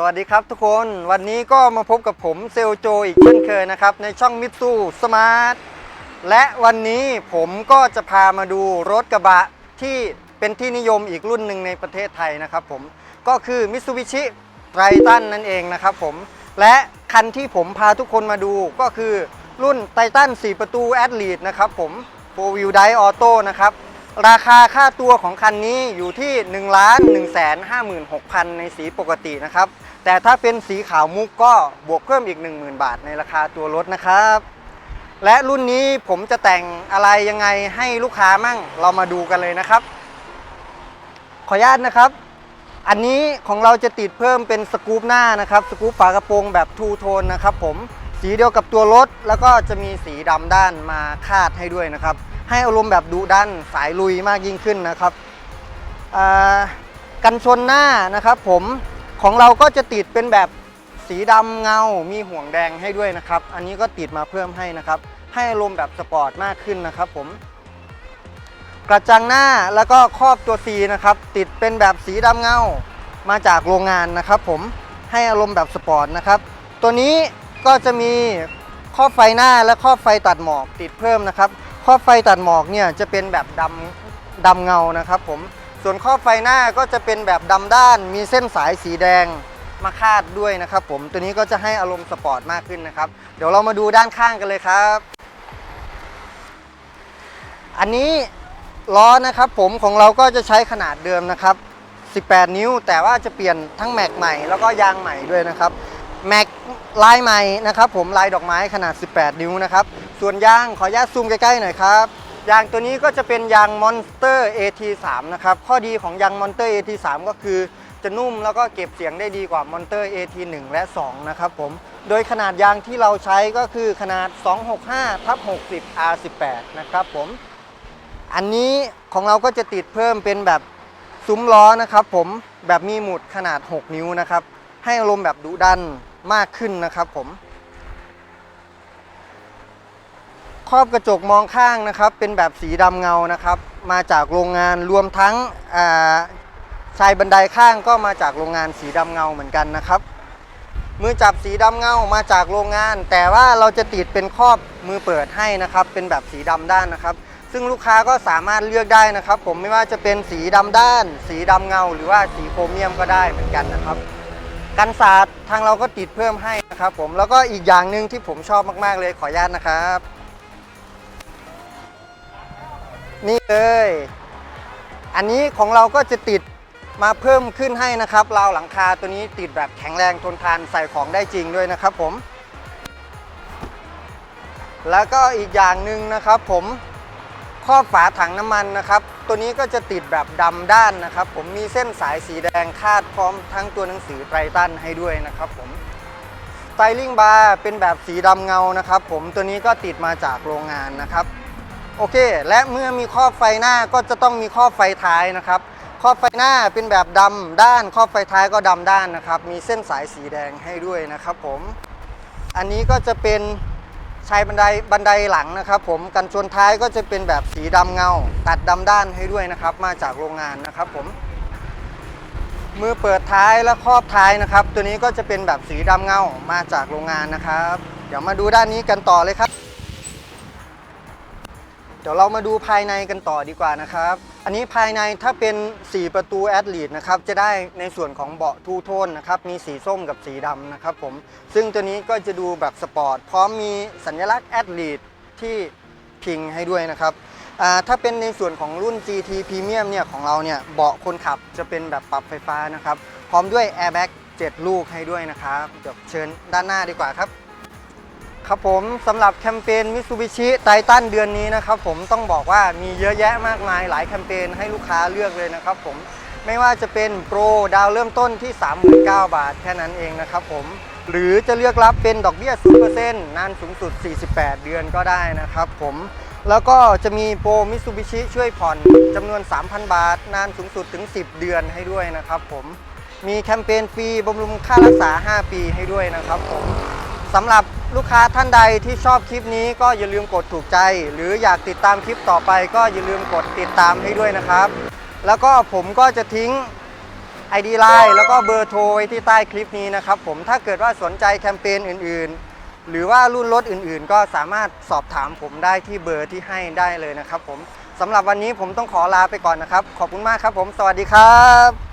สวัสดีครับทุกคนวันนี้ก็มาพบกับผมเซลโจอีกเช่นเคยนะครับ ในช่องมิตซูสมาร์ทและวันนี้ผมก็จะพามาดูรถกระบะที่เป็นที่นิยมอีกรุ่นหนึ่งในประเทศไทยนะครับผมก็คือมิ t ซูบิชิไ r ตันนั่นเองนะครับผมและคันที่ผมพาทุกคนมาดูก็คือรุ่นไททัน4 ประตูแอดลีดนะครับผม 4 Wheel Drive Auto นะครับ ราคาค่าตัวของคันนี้อยู่ที่ 1 1 5 6 0 0 0 ในสีปกตินะครับ แต่ถ้าเป็นสีขาวมุกก็บวกเพิ่มอีก 10,000 บาทในราคาตัวรถนะครับ และรุ่นนี้ผมจะแต่งอะไรยังไงให้ลูกค้ามั่งเรามาดูกันเลยนะครับ ขออนุญาตนะครับ อันนี้ของเราจะติดเพิ่มเป็นสกู๊ปหน้านะครับ สกู๊ปฝากระโปรงแบบทูโทนนะครับผม สีเดียวกับตัวรถ แล้วก็จะมีสีดำด้านมาคาดให้ด้วยนะครับ ให้อารมณ์แบบดุดันสายลุยมากยิ่งขึ้นนะครับกันชนหน้านะครับ ผมของเราก็จะติดเป็นแบบสีดำเงา มีห่วงแดงให้ด้วยนะครับ อันนี้ก็ติดมาเพิ่มให้นะครับ ให้อารมณ์แบบสปอร์ตมากขึ้นนะครับผมกระจังหน้าแล้วก็ครอบตัว C นะครับ ติดเป็นแบบสีดำเงา มาจากโรงงานนะครับ ผมให้อารมณ์แบบสปอร์ตนะครับ ตัวนี้ ก็จะมีครอบไฟหน้าและครอบไฟตัดหมอกติดเพิ่มนะครับครอบไฟตัดหมอกเนี่ยจะเป็นแบบดำดำเงานะครับผมส่วนครอบไฟหน้าก็จะเป็นแบบดำด้าน มีเส้นสายสีแดงมาคาดด้วยนะครับผมตัวนี้ก็จะให้อารมณ์สปอร์ตมากขึ้นนะครับ เดี๋ยวเรามาดูด้านข้างกันเลยครับ อันนี้ล้อนะครับผมของเราก็จะใช้ขนาดเดิมนะครับ 18 นิ้ว แต่ว่าจะเปลี่ยนทั้งแม็กใหม่แล้วก็ยางใหม่ด้วยนะครับ แม็กลายใหม่นะครับผมลายดอกไม้ขนาด 18 นิ้วนะครับ ส่วนยางขออนุญาตซูมใกล้ๆหน่อยครับยางตัวนี้ก็จะเป็นยาง Monster AT3 นะครับ ข้อดีของยาง Monster AT3 ก็คือจะนุ่มแล้วก็เก็บเสียงได้ดีกว่า Monster AT1 และ 2 นะครับผม โดยขนาดยางที่เราใช้ก็คือขนาด 265ทับ60 R18 นะครับผม อันนี้ของเราก็จะติดเพิ่มเป็นแบบซุ้มล้อนะครับผม แบบมีหมุดขนาด 6 นิ้วนะครับ ให้อารมณ์แบบดุดันมากขึ้นนะครับผมครอบกระจกมองข้างนะครับ เป็นแบบสีดำเงานะครับ มาจากโรงงานรวมทั้งชายบันไดข้างก็มาจากโรงงานสีดำเงาเหมือนกันนะครับมือจับสีดำเงามาจากโรงงาน แต่ว่าเราจะติดเป็นครอบมือเปิดให้นะครับ เป็นแบบสีดำด้านนะครับ ซึ่งลูกค้าก็สามารถเลือกได้นะครับ ผมไม่ว่าจะเป็นสีดำด้าน สีดำเงา หรือว่าสีโครเมียมก็ได้เหมือนกันนะครับ กันศาสตร์ทางเราก็ติดเพิ่มให้นะครับผมแล้วก็อีกอย่างหนึ่งที่ผมชอบมาก ๆ เลยขออนุญาตนะครับ นี่เลย อันนี้ของเราก็จะติดมาเพิ่มขึ้นให้นะครับราวหลังคาตัวนี้ติดแบบแข็งแรงทนทานใส่ของได้จริงด้วยนะครับผม แล้วก็อีกอย่างหนึ่งนะครับผม ครอบฝาถังน้ำมันนะครับ ตัวนี้ก็จะติดแบบดำด้านนะครับ ผมมีเส้นสายสีแดงคาดพร้อมทั้งตัวหนังสือไตรตันให้ด้วยนะครับผมสไตลิ่งบาร์เป็นแบบสีดำเงานะครับ ผมตัวนี้ก็ติดมาจากโรงงานนะครับ โอเค และเมื่อมีครอบไฟหน้าก็จะต้องมีครอบไฟท้ายนะครับครอบไฟหน้าเป็นแบบดำด้านครอบไฟท้ายก็ดำด้านนะครับ มีเส้นสายสีแดงให้ด้วยนะครับ ผม อันนี้ก็จะเป็น ชายบันไดบันไดหลังนะครับ ผมกันชนท้ายก็จะเป็นแบบสีดำเงา ตัดดำด้านให้ด้วยนะครับ มาจากโรงงานนะครับ ผม มือเปิดท้ายและครอบท้ายนะครับ ตัวนี้ก็จะเป็นแบบสีดำเงามาจากโรงงานนะครับ เดี๋ยวมาดูด้านนี้กันต่อเลยครับ ดี๋ยวเรามาดูภายในกันต่อดีกว่านะครับ อันนี้ภายในถ้าเป็น 4 ประตูแอดลีดนะครับจะได้ในส่วนของเบาะทูโทนนะครับมีสีส้มกับสีดำนะครับผมซึ่งตัวนี้ก็จะดูแบบสปอร์ตพร้อมมีสัญลักษณ์แอดลีดที่พิงให้ด้วยนะครับถ้าเป็นในส่วนของรุ่น GT Premium เนี่ยของเราเนี่ยเบาะคนขับจะเป็นแบบปรับไฟฟ้านะครับพร้อมด้วย Airbag 7ลูกให้ด้วยนะครับเดี๋ยวเชิญด้านหน้าดีกว่าครับ ครับผมสำหรับแคมเปญ Mitsubishi Titan เดือนนี้นะครับผมต้องบอกว่ามีเยอะแยะมากมายหลายแคมเปญให้ลูกค้าเลือกเลยนะครับผมไม่ว่าจะเป็นโปรดาวเริ่มต้นที่ 39,000บาทแค่นั้นเองนะครับผมหรือจะเลือกรับเป็นดอกเบี้ย 0%นานสูงสุด 48 เดือนก็ได้นะครับผมแล้วก็จะมีโปร Mitsubishi ช่วยผ่อนจำนวน 3,000 บาท นานสูงสุดถึง 10 เดือนให้ด้วยนะครับผมมีแคมเปญฟรีบำรุงค่ารักษา 5 ปีให้ด้วยนะครับผม สำหรับลูกค้าท่านใดที่ชอบคลิปนี้ก็อย่าลืมกดถูกใจ หรืออยากติดตามคลิปต่อไปก็อย่าลืมกดติดตามให้ด้วยนะครับ แล้วก็ผมก็จะทิ้ง ID Line แล้วก็เบอร์โทรไว้ที่ใต้คลิปนี้นะครับผมถ้าเกิดว่าสนใจแคมเปญอื่นๆ หรือว่ารุ่นรถอื่นๆ ก็สามารถสอบถามผมได้ที่เบอร์ที่ให้ได้เลยนะครับผมสำหรับวันนี้ผมต้องขอลาไปก่อนนะครับ ขอบคุณมากครับผม สวัสดีครับ